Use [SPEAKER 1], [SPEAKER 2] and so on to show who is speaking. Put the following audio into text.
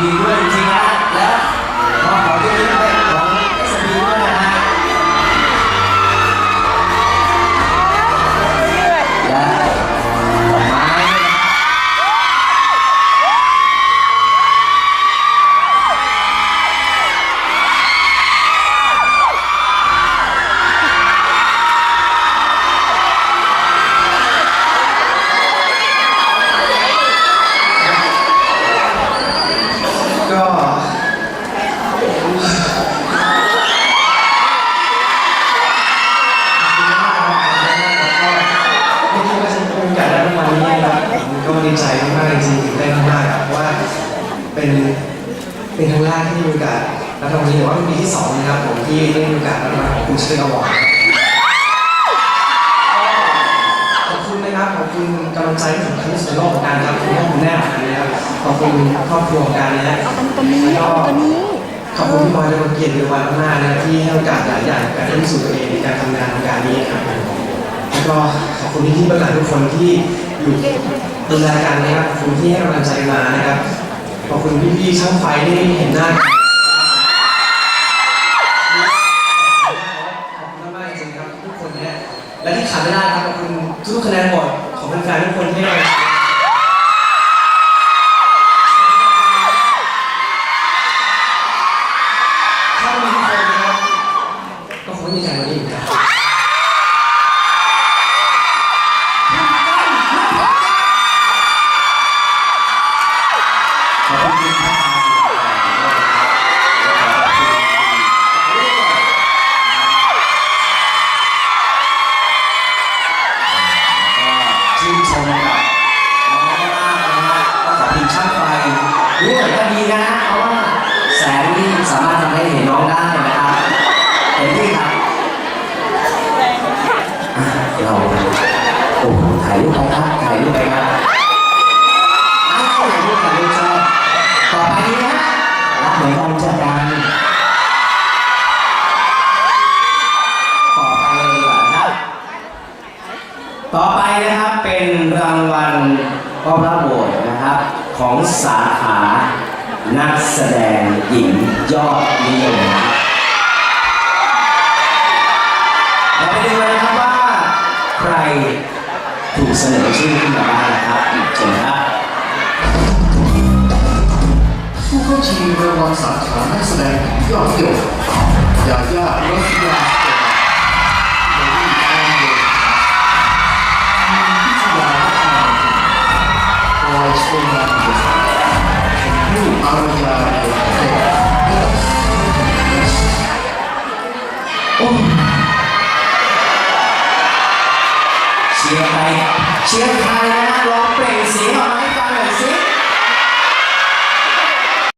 [SPEAKER 1] be waiting out. ที่มีโอกาสรับรางวัลนี้แต่ว่าเป็นปีที่สองนะครับผมที่ได้มีโอกาสรับรางวัลของคุณช่วยอวอร์ดขอบคุณนะครับขอบคุณกำลังใจที่สำคัญที่สุดในโลกของการครับคุณพ่อคุณแม่ของการนะครับขอบคุณครอบครัวของการนะฮะ
[SPEAKER 2] เอาตรงตัวนี้
[SPEAKER 1] แล้ว
[SPEAKER 2] เอา
[SPEAKER 1] ก็
[SPEAKER 2] ตัวนี้
[SPEAKER 1] ขอบคุณพี่บอยและคุณเกียรติเดือวันมากๆนะครับที่ให้โอกาสหลายอย่างในการได้พิสูจน์ตัวเองในการทำงานของการนี้ครับแล้วก็ขอบคุณที่ที่เบื้องหลังทุกคนที่อยู่ดูแลกันนะครับขอบคุณที่ให้กำลังใจมานะครับ ขอบคุณพี่ๆช่างไฟที่ได้เห็นหน้าขอบคุณมากจริงครับทุกคนและที่ขาดไม่ได้ครับขอบคุณทุกคะแนนบอร์ดของแฟนๆทุกคนที่ นะครับเป็
[SPEAKER 3] นรางวัลก็พระโบสนะครับ ของสาขานักแสดงหญิงยอดนิยมครับเราไปดูกันนะครับว่าใครถูกเสนอชื่อขึ้นมาบ้างนะครับเชิญครับ
[SPEAKER 4] ผู้เข้าชิงรางวัลสาขานักแสดงหญิงยอดเยี่ยมยาย่ารัสยา
[SPEAKER 3] ยร์ใครเชียร์ใครนะฮะร้อง